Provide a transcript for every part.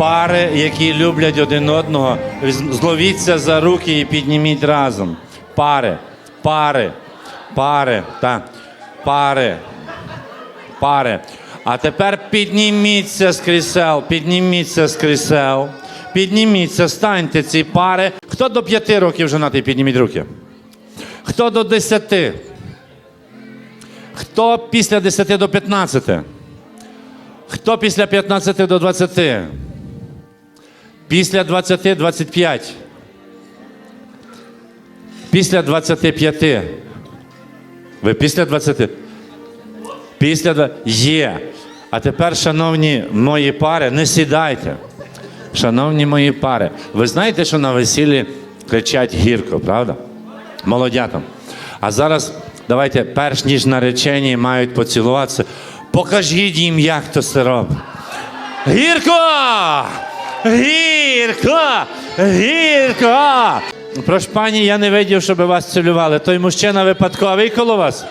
Пари, які люблять один одного, зловіться за руки і підніміть разом. Пари, пари, пари, так, пари, пари. А тепер підніміться з крісел, підніміться з крісел, підніміться, станьте ці пари. Хто до п'яти років женатий, підніміть руки. Хто до десяти? Хто після 10 до 15? Хто після 15 до 20? Після 20 25. Після 25. Ви після 20? Після 20. Є. А тепер, шановні мої пари, не сідайте. Шановні мої пари, ви знаєте, що на весіллі кричать гірко, правда? Молодятам. А зараз давайте, перш ніж наречені мають поцілуватися, покажіть їм, як то це робить. Гірко! Гірко! Гірко! Прош пані, я не видів, щоб вас цілювали. Той мужчина випадковий коло вас?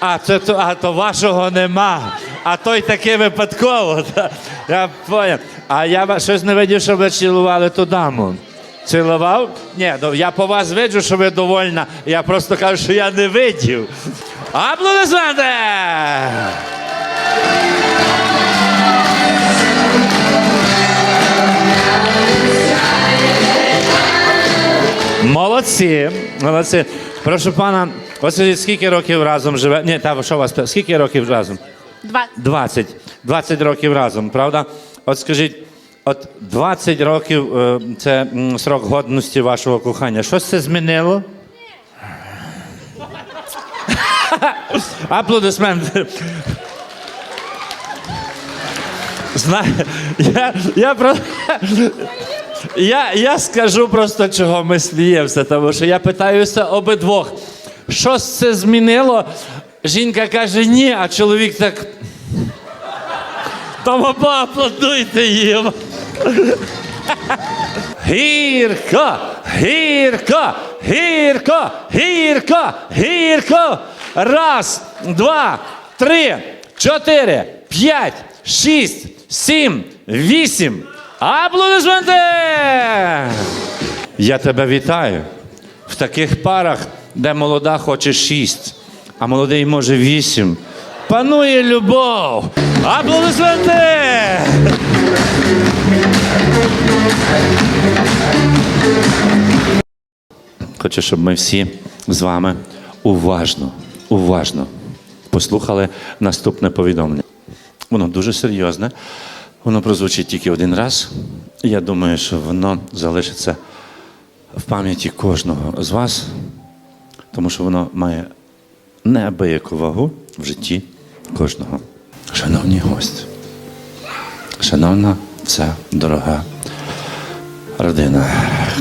А, це, то, а то вашого нема. А той таки випадково. Я поняв. А я щось не видів, щоб ви цілували ту даму. Цілував? Ні, ну, я по вас виджу, що ви довольна. Я просто кажу, що я не видів. Аплодисменти! Молодці, молодці. Прошу пана, ось скажіть, скільки років разом живе? Ні, та що у вас? Скільки років разом? Два. 20. 20 років разом, правда? От скажіть, от 20 років е, це м, срок годності вашого кохання. Що це змінило? Аплодисменти. Знаю, я, я, про... я, я скажу просто, чого ми сміємося, тому що я питаюся обидвох. Що це змінило? Жінка каже ні, а чоловік так. Тому поаплодуйте їм. Гірко, гірко, гірко, гірко, гірко. Раз, два, три, чотири, п'ять, шість, сім, вісім. Аплодисменти! Я тебе вітаю. В таких парах, де молода хоче шість, а молодий може вісім. Панує любов. Аплодисменти! Хочу, щоб ми всі з вами уважно, уважно послухали наступне повідомлення. Воно дуже серйозне. Воно прозвучить тільки один раз. Я думаю, що воно залишиться в пам'яті кожного з вас, тому що воно має неабияку вагу в житті кожного. Шановні гості, шановна ця дорога родина.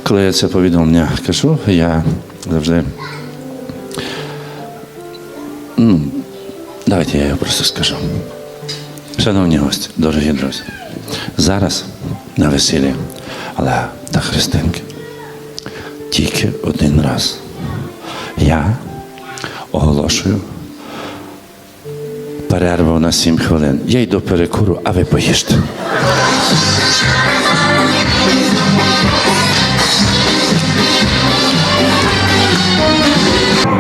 Коли я це повідомлення кажу, я завжди. Ну, давайте я його просто скажу. Шановні гості, дорогі друзі, зараз на весіллі, але та Христинки тільки один раз. Я оголошую перерву на 7 хвилин. Я йду перекуру, а ви поїжте.